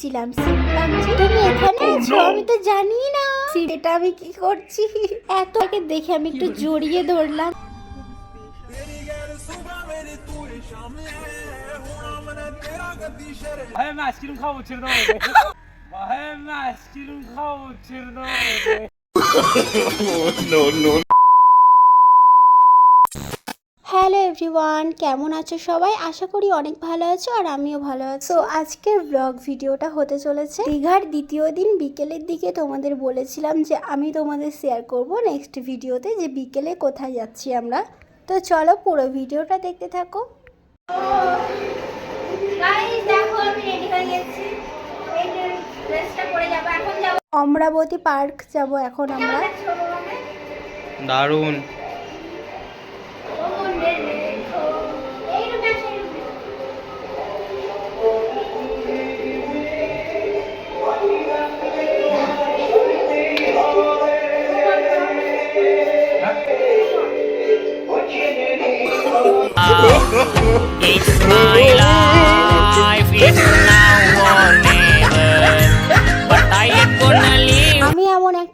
এসেছিলাম শিবরামজি তুমি এখানে আছো আমি তো জানি না। এটা আমি কি করছি? এত আগে দেখে আমি একটু জড়িয়ে ধরলাম। ভাই আমি আইসক্রিম খাব ছেড়ে দাও ভাই আমি আইসক্রিম খাব ছেড়ে দাও হ্যালো এভরিওয়ান কেমন আছো সবাই? আশা করি অনেক ভালো আছো আর আমিও ভালো আছি। তো আজকের ব্লগ ভিডিওটা হতে চলেছে। দীঘার দ্বিতীয় দিন বিকেলের দিকে তোমাদের বলেছিলাম যে আমি তোমাদের শেয়ার করব নেক্সট ভিডিওতে যে বিকেলে কোথায় যাচ্ছি আমরা। তো চলো পুরো ভিডিওটা দেখতে থাকো। অমরাবতী পার্ক যাব এখন আমরা। দারুণ। Oh.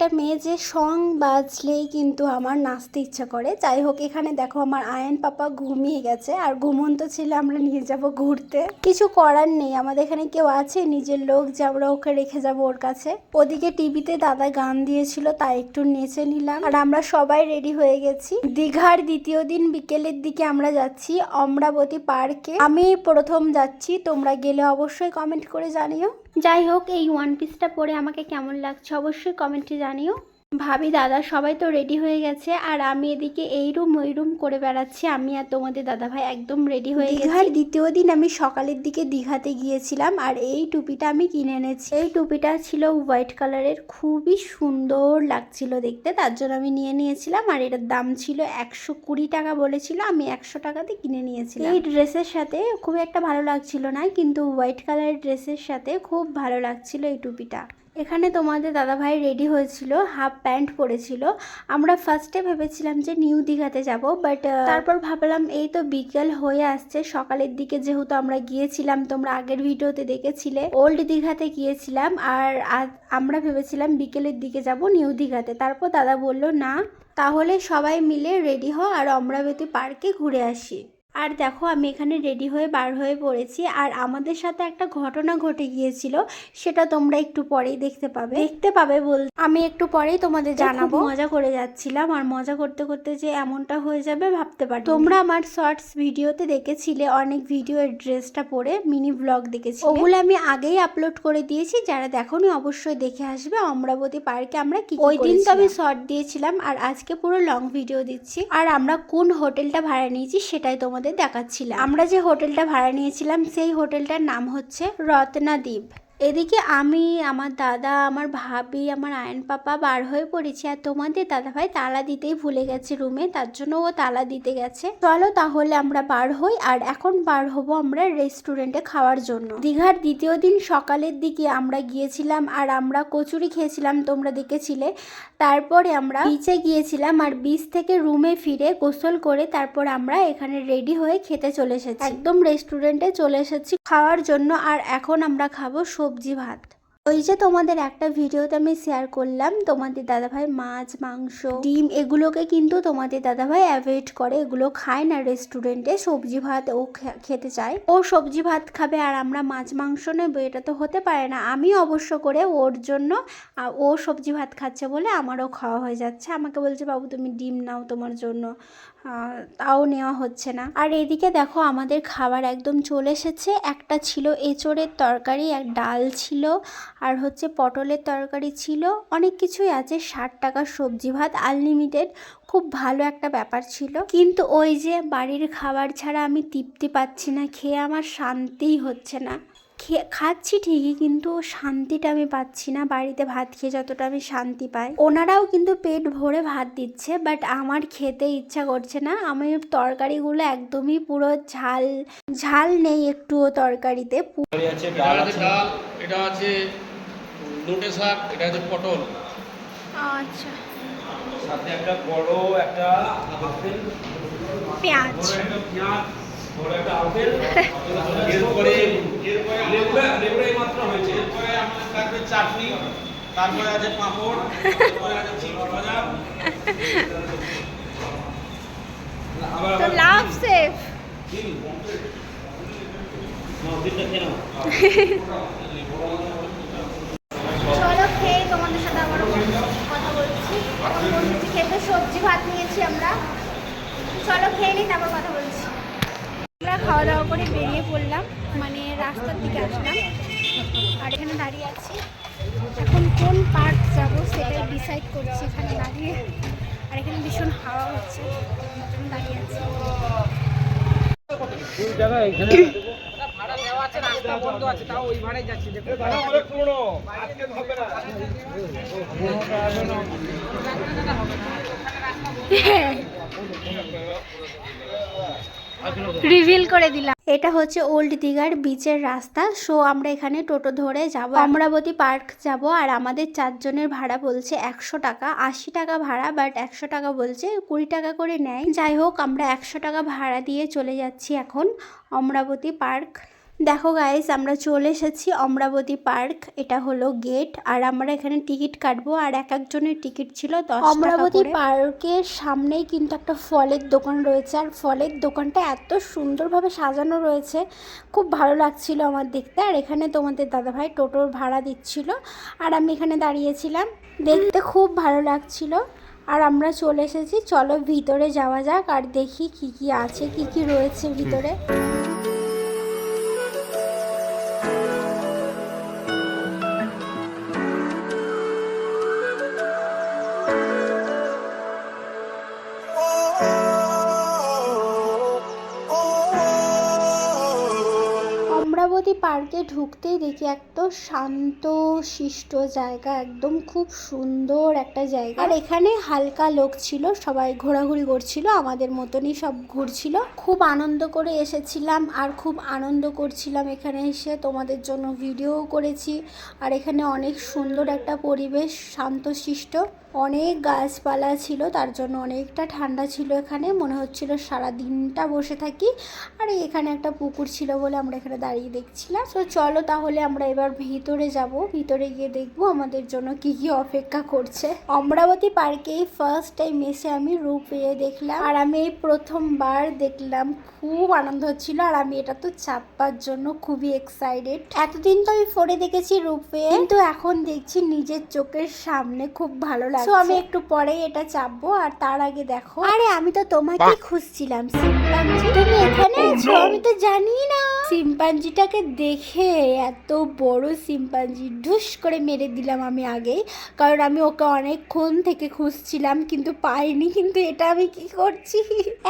একটা মেয়ে যে সং বাজলেই কিন্তু আমার নাচতে ইচ্ছা করে। যাই হোক, এখানে দেখো আমার আয়ন পাপা ঘুমিয়ে গেছে। আর ঘুমন্ত ছেলে, আমরা নিয়ে যাব ঘুরতে। কিছু করার নেই, আমাদের এখানে কেউ আছে? নিজের লোক যে আমরা ওকে রেখে যাব ওর কাছে। ওদিকে টিভিতে দাদা গান দিয়েছিল, তাই একটু নেচে নিলাম। আর আমরা সবাই রেডি হয়ে গেছি। দীঘার দ্বিতীয় দিন বিকেলের দিকে আমরা যাচ্ছি অমরাবতী পার্কে। আমি প্রথম যাচ্ছি, তোমরা গেলে অবশ্যই কমেন্ট করে জানিও। যাই হোক এই ওয়ান পিসটা পরে আমাকে কেমন লাগছে অবশ্যই কমেন্টে জানিও। ভাবি দাদা সবাই তো রেডি হয়ে গেছে। আর আমি এদিকে এই রুম ওই রুম করে বেড়াচ্ছি। আমি আর তোমাদের দাদা ভাই একদম রেডি হয়ে গেছি। দীঘার দ্বিতীয় দিন আমি সকালের দিকে দীঘাতে গিয়েছিলাম আর এই টুপিটা আমি কিনে এনেছি। এই টুপিটা ছিল হোয়াইট কালারের। খুবই সুন্দর লাগছিল দেখতে। তার জন্য আমি নিয়ে নিয়েছিলাম আর এটার দাম ছিল একশো কুড়ি টাকা বলেছিল। আমি একশো টাকাতে কিনে নিয়েছিলাম। এই ড্রেসের সাথে খুব একটা ভালো লাগছিল না কিন্তু হোয়াইট কালারের ড্রেসের সাথে খুব ভালো লাগছিল এই টুপিটা। এখানে তোমাদের দাদাভাই রেডি হয়েছিল হাফ প্যান্ট পরেছিল। আমরা ফার্স্টে ভেবেছিলাম যে নিউ দীঘাতে যাব বাট তারপর ভাবলাম এই তো বিকেল হয়ে আসছে, সকালের দিকে যেহেতু আমরা গিয়েছিলাম, তোমরা আগের ভিডিওতে দেখেছিলে ওল্ড দীঘাতে গিয়েছিলাম, আর আমরা ভেবেছিলাম বিকেলের দিকে যাব নিউ দীঘাতে। তারপর দাদা বলল, না, তাহলে সবাই মিলে রেডি হ আর অমরাবতী পার্কে ঘুরে আসি। আর দেখো আমি এখানে রেডি হয়ে বার হয়ে পড়েছি আর আমাদের সাথে একটা ঘটনা ঘটে গিয়েছিল সেটা তোমরা একটু পরেই দেখতে পাবে। দেখতে পাবে বল আমি একটু পরেই তোমাদের জানাব। মজা করে যাচ্ছিলাম আর মজা করতে করতে যে এমনটা হয়ে যাবে ভাবতে পারি তোমরা আমার শর্টস ভিডিওতে দেখেছিলে অনেক ভিডিও ড্রেসটা পরে মিনি ব্লগ দেখেছি ওগুলো আমি আগেই আপলোড করে দিয়েছি যারা দেখোনি অবশ্যই দেখে আসবে অমরাবতী পার্কে আমরা কি ওই দিন তো আমি শর্ট দিয়েছিলাম আর আজকে পুরো লং ভিডিও দিচ্ছি। আর আমরা কোন হোটেলটা ভাড়া নিয়েছি সেটাই তোমাদের দেখাচ্ছিলাম। আমরা যে হোটেলটা ভাড়া নিয়েছিলাম সেই হোটেলটার নাম হচ্ছে রত্নাদ্বীপ এদিকে আমি, আমার দাদা, আমার ভাবি, আমার আয়ন পাপা বার হয়ে পড়েছি আর তোমাদের দাদা ভাই তালা দিতেই ভুলে গেছে রুমে তার জন্য ও তালা দিতে গেছে। চলো তাহলে আমরা বার হই আর এখন বার হব আমরা রেস্টুরেন্টে খাওয়ার জন্য। দীঘার দ্বিতীয় দিন সকালের দিকে আমরা গিয়েছিলাম আর আমরা কচুরি খেয়েছিলাম, তোমরা দেখেছিলে। তারপরে আমরা বিচে গিয়েছিলাম আর বিচ থেকে রুমে ফিরে গোসল করে তারপর আমরা এখানে রেডি হয়ে খেতে চলে এসেছি। একদম রেস্টুরেন্টে চলে এসেছি খাওয়ার জন্য আর এখন আমরা খাব সবজি। ভাত। ওই যে তোমাদের একটা ভিডিওতে আমি শেয়ার করলাম, তোমাদের দাদাভাই মাছ, মাংস, ডিম, এগুলোকে কিন্তু তোমাদের দাদাভাই অ্যাভয়েড করে। এগুলো খায় না রেস্টুরেন্টে সবজি ভাত ও খেতে চায়। ও সবজি ভাত খাবে আর আমরা মাছ, মাংস নেব, এটা তো হতে পারে না। আমি অবশ্য করে ওর জন্য ও সবজি ভাত খাচ্ছে বলে আমারও খাওয়া হয়ে যাচ্ছে। আমাকে বলছে, বাবু, তুমি ডিম নাও তোমার জন্য। তাও নেওয়া হচ্ছে না। আর এদিকে দেখো আমাদের খাবার একদম চলে এসেছে। একটা ছিল এঁচোড়ের তরকারি, এক ডাল ছিল, আর হচ্ছে পটলের তরকারি ছিল। অনেক কিছুই আছে, ষাট টাকার সবজি ভাত আনলিমিটেড খুব ভালো একটা ব্যাপার ছিল। কিন্তু ওই যে বাড়ির খাবার ছাড়া আমি তৃপ্তি পাচ্ছি না, খেয়ে আমার শান্তিই হচ্ছে না। খাচ্ছি ঠিকই কিন্তু শান্তিটা আমি পাচ্ছি না। বাড়িতে ভাত খেয়ে যতটা আমি শান্তি পাই। ওনারাও কিন্তু পেট ভরে ভাত দিচ্ছে বাট আমার খেতে ইচ্ছা করছে না। আমি তরকারিগুলো একদমই পুরো ঝাল ঝাল নেই একটুও তরকারিতে। পু- আছে এটা আছে। ডাল এটা আছে লোটে শাক এটা আছে পটল। আচ্ছা। সাথে একটা বড় একটা আপেল। পেঁয়াজ। বড় একটা পেঁয়াজ বড় একটা আপেল। তারপরে আছে পাঁপড় তারপরে আছে চিপস ভাজা। তো লাভ সেফ। চলো খেয়ে তোমাদের সাথে আবার কথা বলছি। খেতে সবজি ভাত নিয়েছি আমরা। চলো খেয়ে নিই তারপর কথা বলছি। আমরা খাওয়া দাওয়া করে বেরিয়ে পড়লাম। মানে রাস্তার দিকে আসলাম। আর এখানে দাঁড়িয়ে আছি। এখন কোন পার্ক যাব সেটাই ডিসাইড করছি এখানে দাঁড়িয়ে। আর এখানে ভীষণ হাওয়া হচ্ছে দাঁড়িয়ে আছি। রিভিল করে দিলাম। এটা হচ্ছে ওল্ড দিঘার বিচের রাস্তা। সো আমরা এখানে টোটো ধরে যাব। অমরাবতী পার্ক যাব। আর আমাদের চারজনের ভাড়া বলছে একশো টাকা। আশি টাকা ভাড়া বাট একশো টাকা বলছে কুড়ি টাকা করে নেয়। যাই হোক, আমরা একশো টাকা ভাড়া দিয়ে চলে যাচ্ছি এখন অমরাবতী পার্ক দেখো গাইস আমরা চলে এসেছি অমরাবতী পার্ক। এটা হলো গেট আর আমরা এখানে টিকিট কাটবো আর এক একজনের টিকিট ছিল দশ অমরাবতী পার্কের সামনেই কিন্তু একটা ফলের দোকান রয়েছে আর ফলের দোকানটা এত সুন্দরভাবে সাজানো রয়েছে। খুব ভালো লাগছিল আমার দেখতে। আর এখানে তোমাদের দাদাভাই টোটোর ভাড়া দিচ্ছিল। আর আমি এখানে দাঁড়িয়েছিলাম। দেখতে খুব ভালো লাগছিল। আর আমরা চলে এসেছি। চলো ভিতরে যাওয়া যাক আর দেখি কি কি আছে কি কি রয়েছে ভিতরে। অমরাবতী পার্কে ঢুকতেই দেখি একটা শান্ত, শিষ্ট জায়গা, একদম খুব সুন্দর একটা জায়গা। আর এখানে হালকা লোক ছিল, সবাই ঘোরাঘুরি করছিল, আমাদের মতনই সব ঘুরছিল। খুব আনন্দ করে এসেছিলাম আর খুব আনন্দ করছিলাম এখানে এসে। তোমাদের জন্য ভিডিও করেছি। আর এখানে অনেক সুন্দর একটা পরিবেশ শান্তশিষ্ট অনেক গাছপালা ছিল, তার জন্য অনেকটা ঠান্ডা ছিল এখানে। মনে হচ্ছিল সারা দিনটা বসে থাকি। আর এখানে একটা পুকুর ছিল বলে আমরা এখানে দাঁড়িয়ে দেখছিলাম। তো চলো তাহলে আমরা এবার ভিতরে যাব। ভিতরে গিয়ে দেখব আমাদের জন্য কি কি অপেক্ষা করছে। অমরাবতী পার্কে ফার্স্ট টাইম এসে আমি রূপ দেখলাম। আর আমি এই প্রথমবার দেখলাম। খুব আনন্দ হচ্ছিল। আর আমি এটা তো চাপবার জন্য খুবই এক্সাইটেড এতদিন তো আমি ফোনে দেখেছি রূপে কিন্তু এখন দেখছি নিজের চোখের সামনে খুব ভালো লাগছে আমি একটু পরেই এটা চাপবো আর তার আগে দেখো। আরে আমি তো তোমাকে খুঁজছিলাম সিম্পাঞ্জি তুমি এখানে আছো? আমি তো জানি না। সিম্পাঞ্জিটাকে দেখে এত বড় সিম্পাঞ্জি ঢুস করে মেরে দিলাম আমি আগেই কারণ আমি ওকে অনেকক্ষণ থেকে খুঁজছিলাম কিন্তু পাইনি কিন্তু এটা আমি কি করছি?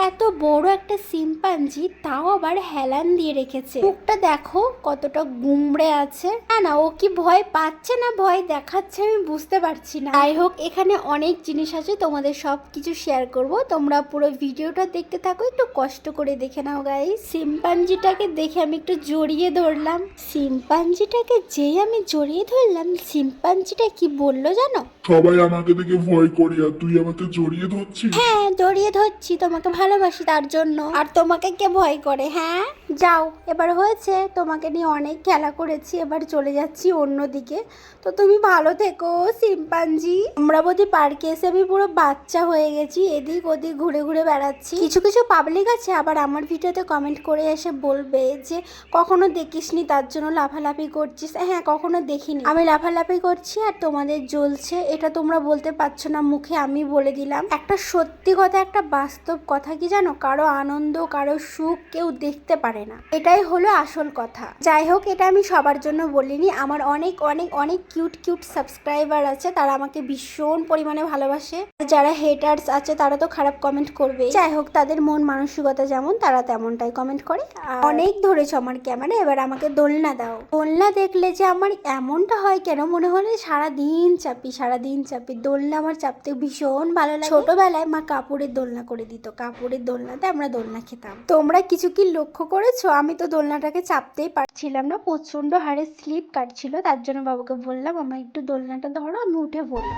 এত বড় একটা সিম্পাঞ্জি তাও আবার হেলান দিয়ে রেখেছে। মুখটা দেখো কতটা গুমড়ে আছে। না না ও কি ভয় পাচ্ছে না ভয় দেখাচ্ছে আমি বুঝতে পারছি না। যাই হোক এখানে অনেক জিনিস আছে, তোমাদের সব কিছু শেয়ার করব। তোমরা পুরো ভিডিওটা দেখতে থাকো, একটু কষ্ট করে দেখে নাও গাই সিম্পাঞ্জিটাকে দেখে আমি একটু জড়িয়ে ধরলাম। সিম্পাঞ্জিটাকে যেই আমি জড়িয়ে ধরলাম সিম্পাঞ্জিটা কি বলল জানো? সবাই আমাকে দেখে ভয় করে, আর তুই আমাকে জড়িয়ে ধরছিস? হ্যাঁ জড়িয়ে ধরছি, তোমাকে ভালোবাসি তার জন্য। আর তোমাকে কে ভয় করে হ্যাঁ? যাও, এবার হয়েছে, তোমাকে নিয়ে অনেক খেলা করেছি, এবার চলে যাচ্ছি অন্যদিকে। তো তুমি ভালো থেকো, সিম্পাঞ্জি। অমরাবতী পার্কে এসে আমি পুরো বাচ্চা হয়ে গেছি, এদিক ওদিক ঘুরে ঘুরে বেড়াচ্ছি। কিছু কিছু পাবলিক আছে, আবার আমার ভিডিওতে কমেন্ট করে এসে বলবে যে, কখনো দেখিসনি তার জন্য লাফালাফি করছিস? হ্যাঁ কখনো দেখিনি। আমি লাফালাফি করছি আর তোমাদের জ্বলছে এটা তোমরা বলতে পারছ না, মুখে আমি বলে দিলাম। একটা সত্যি কথা, একটা বাস্তব কথা কি জানো? কারও আনন্দ, কারও সুখ কেউ দেখতে পারে না। এটাই হলো আসল কথা। যাই হোক, এটা আমি সবার জন্য বলিনি। আমার অনেক অনেক অনেক কিউট কিউট সাবস্ক্রাইবার আছে, তারা আমাকে ভীষণ পরিমাণে ভালোবাসে। যারা হেটার্স আছে, তারা তো খারাপ কমেন্ট করবে যাই হোক, তাদের মন মানসিকতা যেমন, তারা তেমনটাই কমেন্ট করে। অনেক ধরেছো আমার ক্যামেরা এবার আমাকে দোলনা দাও। দোলনা দেখলে যে আমার এমনটা হয় কেন? মনে হলে সারা দিন চাপি সারা দিন চাপি, দোলনা আমার চাপতে ভীষণ ভালো লাগে। ছোটবেলায় মা কাপড়ের দোলনা করে দিত। কাপড়ের দোলনাতে আমরা দোলনা খেতাম। তোমরা কিছু কি লক্ষ্য করেছ? আমি তো দোলনাটাকে চাপতেই পারছিলাম না। প্রচণ্ড হারে স্লিপ কাটছিল। তার জন্য বাবাকে বললাম, আমার একটু দোলনাটা ধরো, আমি উঠে পড়ি।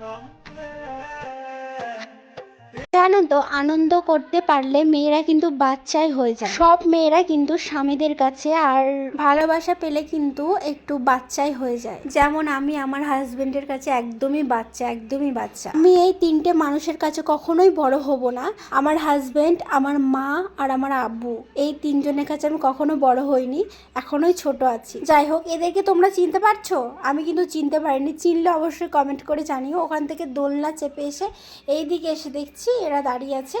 জানো তো আনন্দ করতে পারলে মেয়েরা কিন্তু বাচ্চাই হয়ে যায়। সব মেয়েরা কিন্তু স্বামীদের কাছে আর ভালোবাসা পেলে কিন্তু একটু বাচ্চাই হয়ে যায়। যেমন আমি আমার হাজবেন্ডের কাছে একদমই বাচ্চা একদমই বাচ্চা। আমি এই তিনটে মানুষের কাছে কখনোই বড় হব না। আমার হাজবেন্ড আমার মা আর আমার আব্বু। এই তিনজনের কাছে আমি কখনো বড় হইনি, এখনোই ছোট আছি। যাই হোক, এদেরকে তোমরা চিনতে পারছ? আমি কিন্তু চিনতে পারিনি। চিনলে অবশ্যই কমেন্ট করে জানিও। ওখান থেকে দোলনা চেপে এসে এই দিকে এসে দেখছি এরা দাঁড়িয়ে আছে।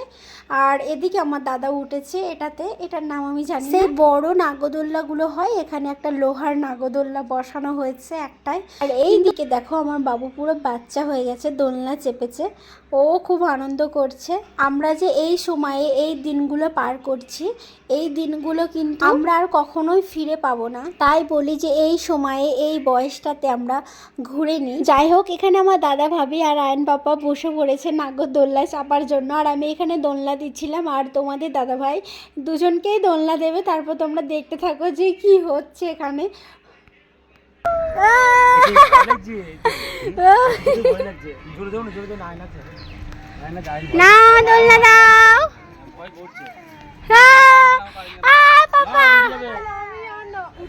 আর এদিকে আমার দাদা উঠেছে এটাতে, এটার নাম আমি জানি সেই বড় নাগদোল্লাগুলো হয়, এখানে একটা লোহার নাগদোল্লা বসানো হয়েছে একটাই। আর এই দিকে দেখো আমার বাবু পুরো বাচ্চা হয়ে গেছে, দোলনা চেপেছে। ও খুব আনন্দ করছে। আমরা যে এই সময়ে এই দিনগুলো পার করছি এই দিনগুলো কিন্তু আমরা আর কখনোই ফিরে পাবো না। তাই বলি যে এই সময়ে এই বয়সটাতে আমরা ঘুরে নিই। যাই হোক এখানে আমার দাদা ভাবি আর আয়ন পাপা বসে পড়েছে নাগরদোল্লায় চাপার জন্য। আর আমি এখানে দোলনা দিচ্ছিলাম আর তোমাদের দাদা ভাই দুজনকেই দোলনা দেবে। তারপর তোমরা দেখতে থাকো যে কি হচ্ছে এখানে। লাগছে ভয় লাগছে জোরে দেবো না জোরে দেবো না আয়না আছে আয়না যায় না দোলনা দাও পাপা।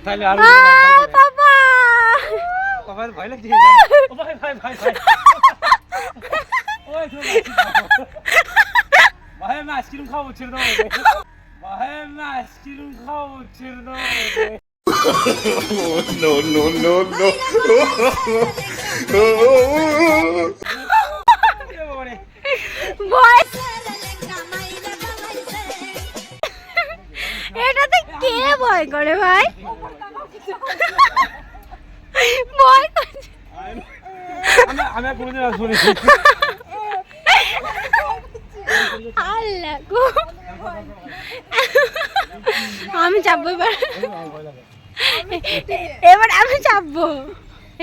তাহলে আর পাপা। বাবার ভয় লাগছে? ভাই ভাই ভাই ভাই ওই তুমি ভাই আমি আইসক্রিম খাব ছেড়ে দাও ভাই আমি আইসক্রিম খাব ছেড়ে দাও no, no, no, no. ভয় ভয় করে ভাই? আমি চাপবো এবার। এবার আমি চাপবো।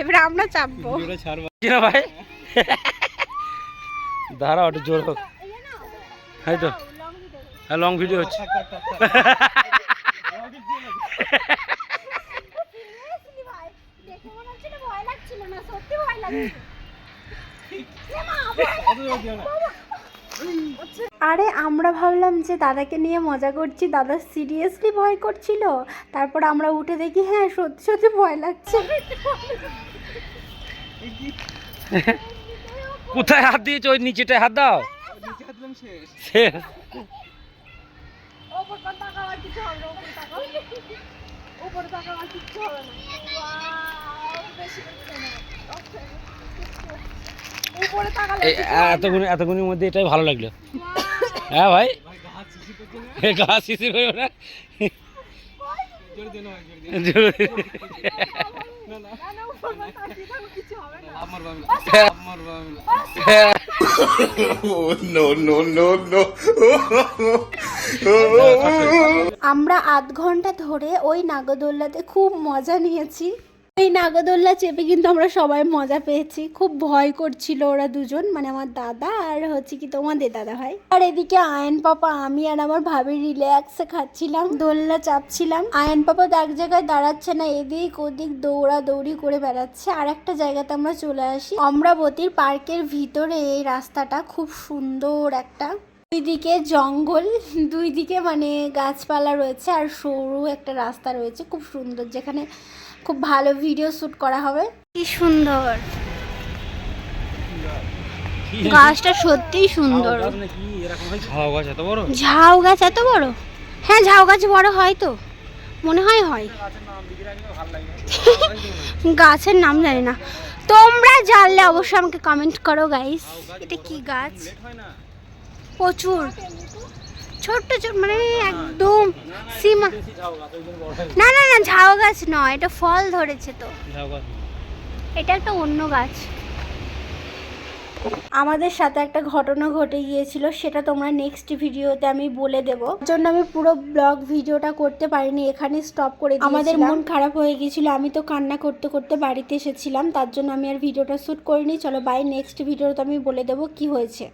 এবার আমরা চাপবো। ভাই? দাঁড়া, একটু জোর হোক। এই তো। হ্যাঁ লং ভিডিও হচ্ছে। আরে আমরা ভাবলাম যে দাদাকে নিয়ে মজা করছি। দাদা সিরিয়াসলি ভয় করছিল। তারপর আমরা উঠে দেখি হ্যাঁ সত্যি সত্যি ভয় লাগছে। কোথায় হাত দিয়েছ? ওই নিচেটায় হাত দাও। শেষ। এই এতগুণ এতগুণের মধ্যে এটাই ভালো লাগল। হ্যাঁ ভাই? গা হয়ে। আমরা আধ ঘণ্টা ধরে ওই নাগদোল্লাতে খুব মজা নিয়েছি। এই নাগদোল্লা চেপে কিন্তু আমরা সবাই মজা পেয়েছি। খুব ভয় করছিল ওরা দুজন মানে আমার দাদা আর হচ্ছে কি তোমাদের দাদা ভাই। আর এদিকে আয়ন পাপা, আমি আর আমার ভাবি রিল্যাক্সে খাচ্ছিলাম দোলনা চাপছিলাম। আয়ন পাপা এক জায়গায় দাঁড়াচ্ছে না, এদিক ওদিক দৌড়া দৌড়ি করে বেড়াচ্ছে। আর একটা জায়গাতে আমরা চলে আসি। অমরাবতীর পার্কের ভিতরে এই রাস্তাটা খুব সুন্দর একটা দুই দিকে জঙ্গল দুই দিকে মানে গাছপালা রয়েছে আর সরু একটা রাস্তা রয়েছে খুব সুন্দর যেখানে খুব ভালো ভিডিও শুট করা হবে। কি সুন্দর। গাছটা সত্যিই সুন্দর। হয় ঝাউ গাছ এত বড়? ঝাউ গাছ এত বড়? হ্যাঁ ঝাউ গাছ বড় হয় তো। মনে হয় হয়। গাছের নাম জানি না। তোমরা জানলে অবশ্যই আমাকে কমেন্ট করো গাইস এটা কি গাছ? প্রচুর। ছোট্ট ছোট মানে একদম সীমা। না না না ঝাউ গাছ নয় এটা ফল ধরেছে তো। এটা একটা অন্য গাছ। আমাদের সাথে একটা ঘটনা ঘটে গিয়েছিল সেটা তোমরা নেক্সট ভিডিওতে আমি বলে দেব। জন্য আমি পুরো ব্লগ ভিডিওটা করতে পারিনি এখানে স্টপ করে আমাদের মন খারাপ হয়ে গিয়েছিল আমি তো কান্না করতে করতে বাড়িতে এসেছিলাম তার জন্য আমি আর ভিডিওটা শ্যুট করিনি। চলো বাই নেক্সট ভিডিওতে আমি বলে দেবো কি হয়েছে।